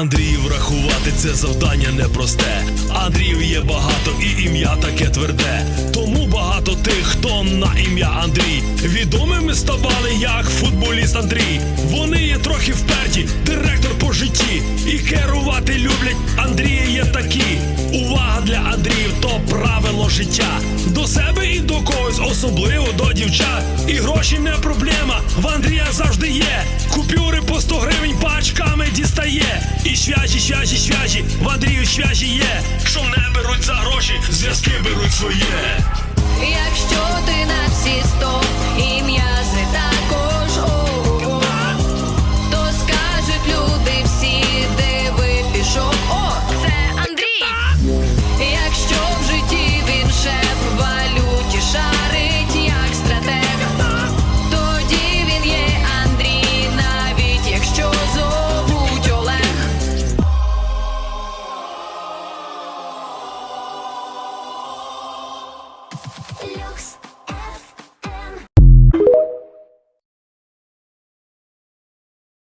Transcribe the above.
Андріїв врахувати це завдання непросте. Андріїв є багато і ім'я таке тверде. Тому багато тих, хто на ім'я Андрій. Відомими ставали як футболіст Андрій. Вони є трохи вперті, директор по житті. І керувати люблять Андрії є такі. Увага для Андріїв то правило життя. До себе і до когось, особливо до дівчат. І гроші не проблема. В Андрія завжди є. Купюри по 100 гривень пачками дістає. Свяжі, свяжі, свяжі, в Андрію свяжі є. Що не беруть за гроші, зв'язки беруть своє. box.